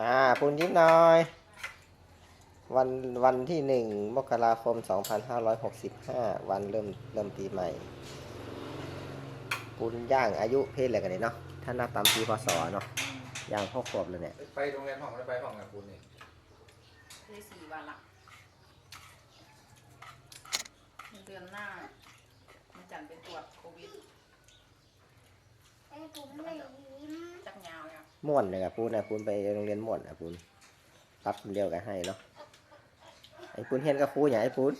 อ่าปูนยิ้มหน่อย วันวันที่หนึ่งมกราคม 2565 วันเริ่มเริ่มปีใหม่ปูนย่างอายุเพศอะไรกันเนี่ยเนาะถ้านับตามปีพศเนาะย่างพ่อขวบเลยเนี่ยไปโรงเรียนห้องไม่ได้ไปห้องกับคุณนี่ได้สี่วันละเดือนหน้ามันจันไปตรวจโควิดไอ้ผมไม่ยิ้มจักยาวอะ ม่วนเลยครับปูนนะปูนไปโรงเรียนม่วนนะปูนรับคนเดียวกันให้เนาะไอ้ปูนเห็นกับครูอย่างไอ้ปูน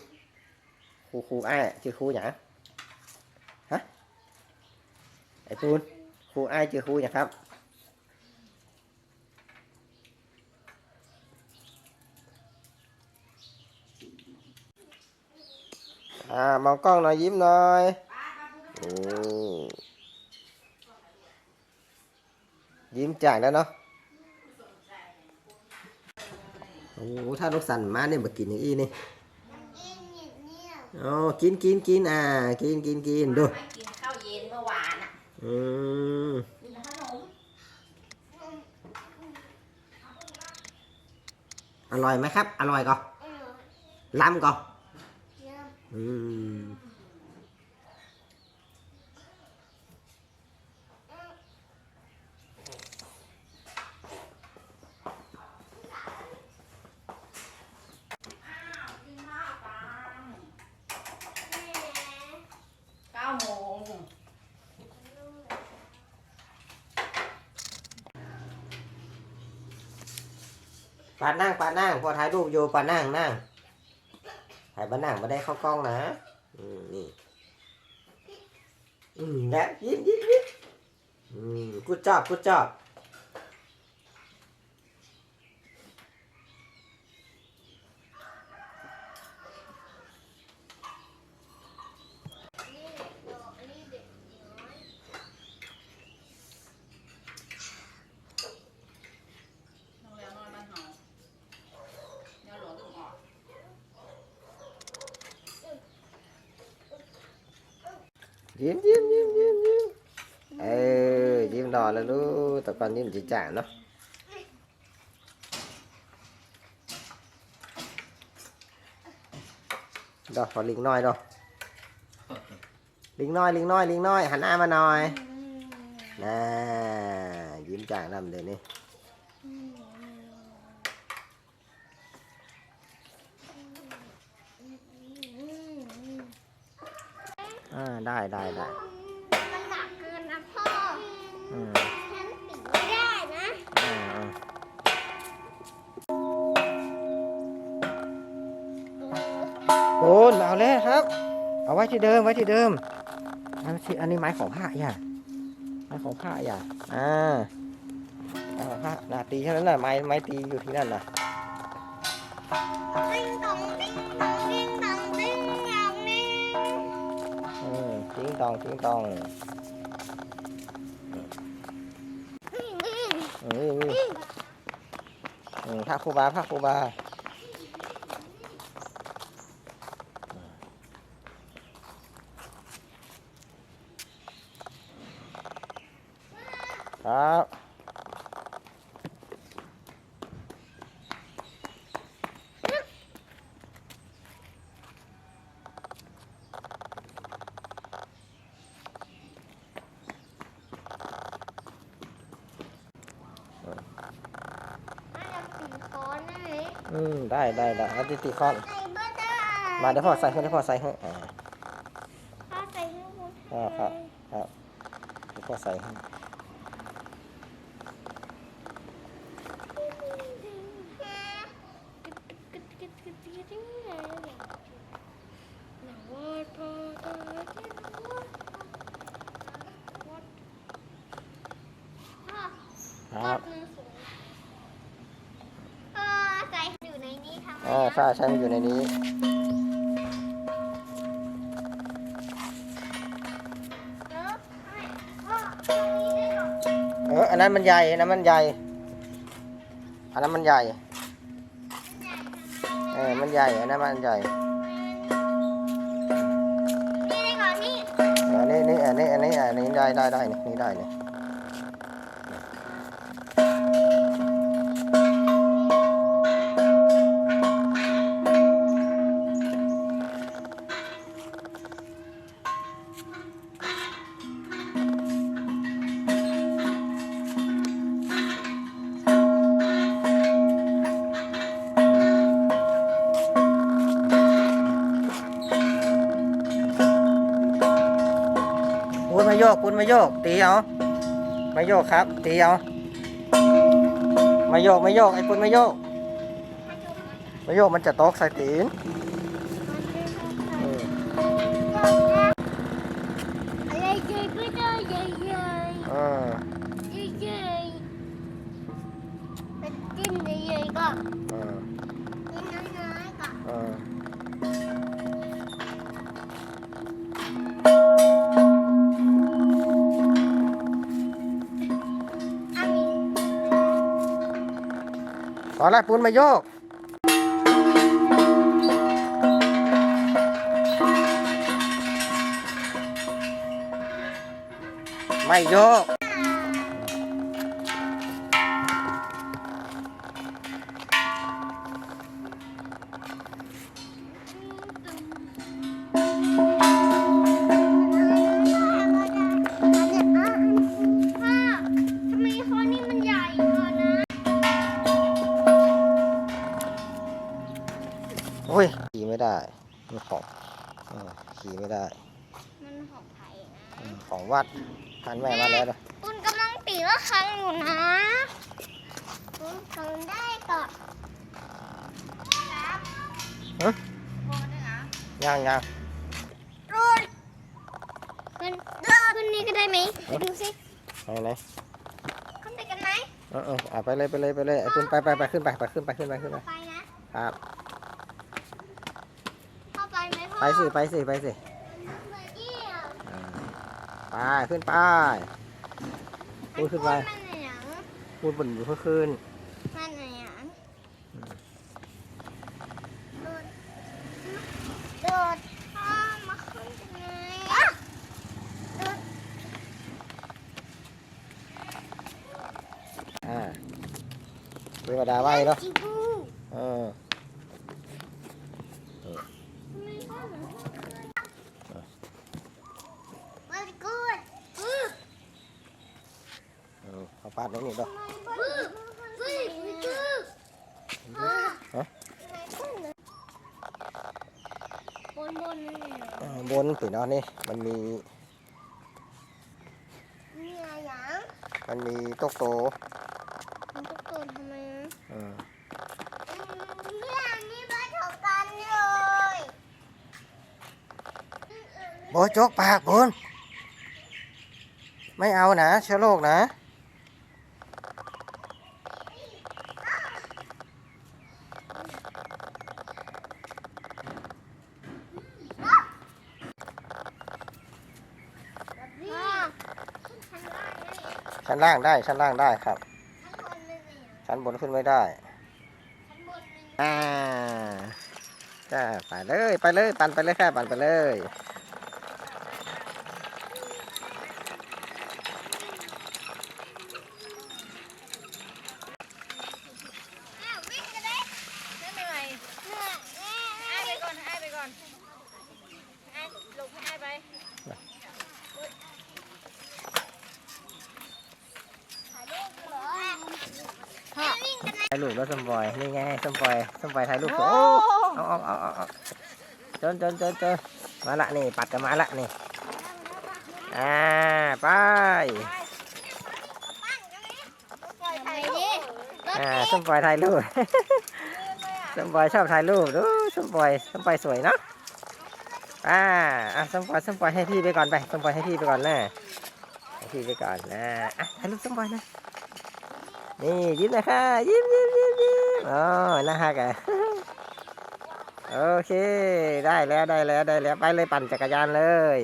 ครูครูอ้ายชื่อครูอย่างฮะไอ้ปูนครูอ้ายชื่อครูอย่างครับอ่ามองกล้องหน่อยยิ้มหน่อยนี่ ยิ้มจ่างแล้วเนาะโอ้โหถ้าลูกสันมาเนี่ยมากินอย่างอี้นี่กินอย่างเนี้ยอ๋อกินกินกินอ่า กินกินกินดูไม่กินข้าวเย็นเมื่อวานอะอืมกินขนมอร่อยไหมครับ อร่อยก็เออล้ำก็เยี่ยมอืม อ้าวกินข้าวปัง แม่ เก้าโมง ปาดนั่งปาดนั่งพอถ่ายรูปอยู่ปาดนั่งนั่งถ่ายปานั่งมาได้เข้ากล้องนะอืมนี่อืมและยิ้มยิ้มยิ้มอืมกูจอบกูจอบ นี่เด็กโตอันนี้เด็กน้อย โรงแรมนอนบ้านเฮาเดี๋ยวหลวงถึงออก ยิ้มยิ้มยิ้มยิ้มยิ้มเอ อยิ้มรอแล้วลูกแต่ก่อนยิ้มันจีจ่าเนาะดอกขอลิงน้อยดอกลิงน้อยลิงน้อยลิงน้อยหันหน้ามาหน่อยน่ายิ้มจ่างนำเดี๋ยวนี้อ่าได้ได้ได้ เอาไว้ที่เดิมไว้ที่เดิม อันนี้อันนี้ไม้ของผ้าอย่าไม้ของผ้าอย่าอ่าไม้ของผ้านาตีเท่านั้นแหละไม้ไม้ตีอยู่ที่นั่นนะติ้งตองติ้งตองติ้งตองติ้งอย่างนี้อืมติ้งตองติ้งตองนี่นี่อืมนี่นี่อืมผ้าครูบาผ้าครูบา ครับน่าจะปิดคอนได้ไหมอืม ได้ได้ได้เอาติติคอนใส่เบอร์ได้มาเดี๋ยวพ่อใส่ให้เดี๋ยวพ่อใส่ให้อ่าพ่อใส่ให้คุณอ่าครับครับเดี๋ยวพ่อใส่ให้ ครับเออใส่อยู่ในนี้ทำไมอ่าใช่ใช่มันอยู่ในนี้ เออไม่พ่อตรงนี้ได้หรอเอออันนั้นมันใหญ่อันนั้นมันใหญ่ อันนั้นมันใหญ่เออ มันใหญ่ อันนั้นมันใหญ่นี่ได้ก่อนนี่ อันนี้นี่อันนี้อันนี้อันนี้ได้ได้ได้นี่นี่ได้นี่ โยกปุ้นไม่โยก ตีเอาไม่โยกครับ ตีเอาไม่โยกไม่โยกไอ้ปุ้นไม่โยกไม่โยกมันจะตกใส่ตีน ตอนแรกปูนมาโยกไม่โยก ไม่ได้ มันของเออขี่ไม่ได้ มันของไผ่นะอืมของวัดพันแม่มาแล้วนะคุณกำลังตีละครั้งอยู่นะคุณทำได้ก่อนฮะโบนึงอะย่างย่างรุ่นขึ้นขึ้นนี่ก็ได้ไหมไปดูสิไหนไหนขึ้นไปกันไหมเออเอออะไปเลยไปเลยไปเลยไอ้ปุ้นไปไปไปขึ้นไปไปขึ้นไปขึ้นไปขึ้นไปไปนะครับเข้า ไปไหมพ่อไปสิ ไปสิ ไปสิไปเยี่ยมอ่าไปขึ้นไปพูดขึ้นไปมันอะไรหยังพูดบนอยู่เพื่อคืนมันอะไรหยังโดดโดดพ่อมาขึ้นกันไงอะโดดอ่าเทวดาไหวเนาะ จิบู เออ มันกูดอือ เออเอาปาดไว้นี่เนาะ อืออืออือ ฮะ บนบนนี่เออบนปีเนาะนี่มันมีมีอะไรหยังมันมีตกโตมันต้องตัวทำไมนะเออเนี่ยนี่บ้านเท่ากันเลยโบจกปากบนไม่เอานะเชื้อโรคนะ พ่อ ชั้นล่างได้ชั้นล่างได้ชั้นล่างได้ครับ ชั้นบนเลยเนี่ยชั้นบนขึ้นไม่ได้ชั้นบนเลยอ่าจ้าไปเลยไปเลยปั่นไปเลยค่ะปั่นไปเลย อ้าววิ่งกันเลย ได้ไหมไหม เนี่ยแม่ อ้ายไปก่อนอ้ายไปก่อนอ้ายลงให้อ้ายไป ถ่ายรูปเหรอแม่วิ่งกันนะ ถ่ายรู ปแล้วสมบอยนี่ไงสมบอยสมบอยถ่ายรูปโอ้เอาเอาเอาเอาเอาจนจนจนจนมาละนี่ปัดกันมาละนี่อ่าไปปล่อยถ่ายดิรถอ่าติดสมบอยถ่ายรูปสมบอยชอบถ่ายรูปดูสมบอยสมบอยสวยเนาะอ่าอะสมบอยสมบอยให้พี่ไปก่อนไปสมบอยให้พี่ไปก่อนนะให้พี่ไปก่อนนะอะถ่ายรูปสมบอยนะ นี่ยิ้มนะค่ะยิ้มยิ้มยิ้มยิ้มอ๋อน่าฮักอะโอเคได้แล้วได้แล้วได้แล้วไปเลยปั่นจักรยานเลย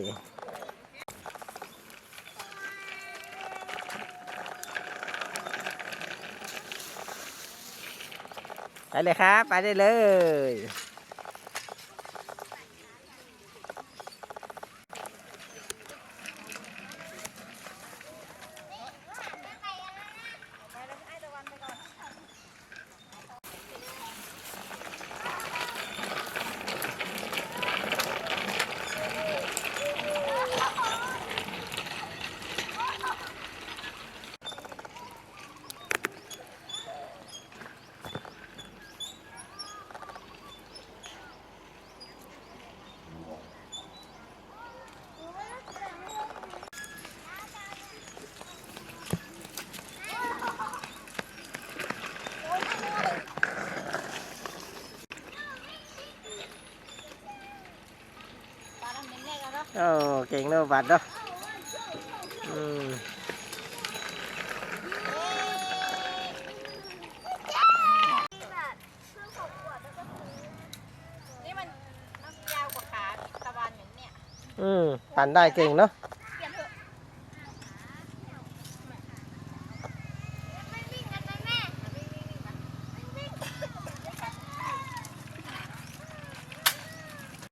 ไปเลยครับ ไปได้เลย โอ้เก่งเนอะบัดเนาะอืมแบบซื้อของขวดแล้วก็ซื้อนี่มันยาวกว่าขาตะวันอย่างเนี้ยอืมปั่นได้เก่งเนาะเปลี่ยนเถอะไม่วิ่งกันนะไม่วิ่งวิ่งมาไม่วิ่ง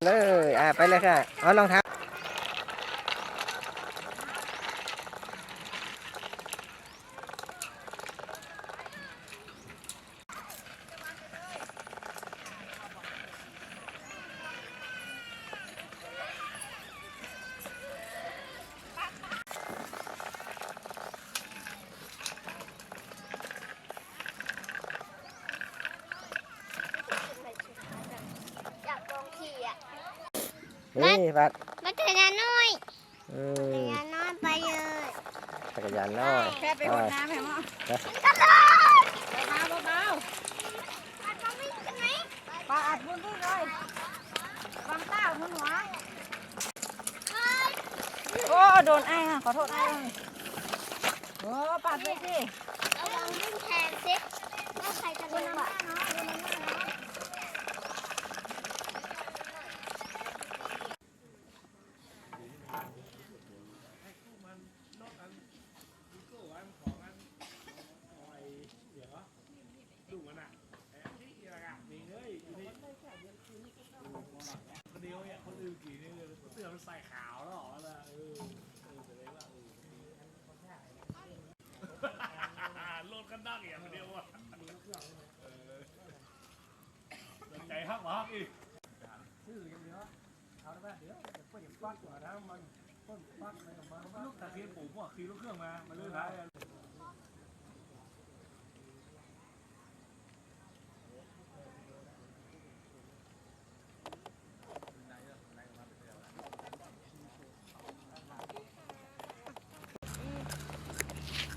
เลยอ่าไปเลยค่ะเอารองเท้าอยากลองขี่อะ นี่บัดมาจักรยานน้อยอืจักรมยานน้อยไปเลยจักรยานน้อยแค่ไปหดน้ำแม่หมอกันเลยเบาเบาอัดมาวิ่งกันไหมปลาอัดพื้นที่เลยวางเต้าหัวหัวเฮ้ยโอ้โดนไอ้ค่ะขอโทษไอ้โอ้ปัดไปสิระวังวิ่งแทนสิว่าใครจะเร็วกว่าคนเดียวเนี่ยคนอื่นกี่นี่เลยเสื้อมันใส่ขาวแล้วเหรอล่ะเออเออแสดงว่าเออโลดกันดั้งอย่างเดียวอะเออสนใจฮักมาฮักอีกชื่ออย่างเดียวเอาได้เดี๋ยวเดี๋ยวก็อย่า ฟักกว่านะมันต้นฟักอะไรออกมาลูกตะเคียนปู่พวกขี่รถเครื่องมา มันเลื่อนได้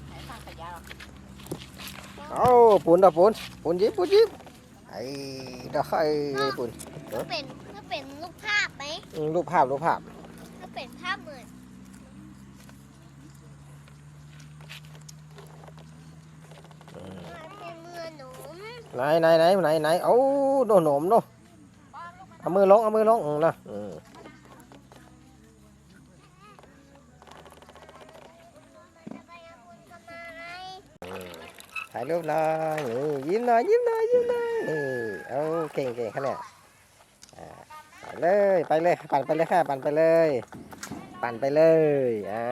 ไหนฟังขยะหรอเอาปูนดอกปูนปูนยิบปูนยิบไอ้ดอกไอ้ปูนก็เป็นก็เป็นรูปภาพไหมอืมรูปภาพรูปภาพ ก็เป็นภาพเหมือน อืม เป็นมือหนู ไหนไหนไหนไหนไหนเอาโดนหนมเนาะเอามือลงเอามือลงอืมนะถ่ายรูปหน่อยนี่ยิ้มหน่อยยิ้มหน่อยยิ้มหน่อยนี่เอาเก่งเก่งขนาดอ่าไปเลยไปเลยปั่นไปเลยค่ะปั่นไปเลย ปั่นไปเลยอ่า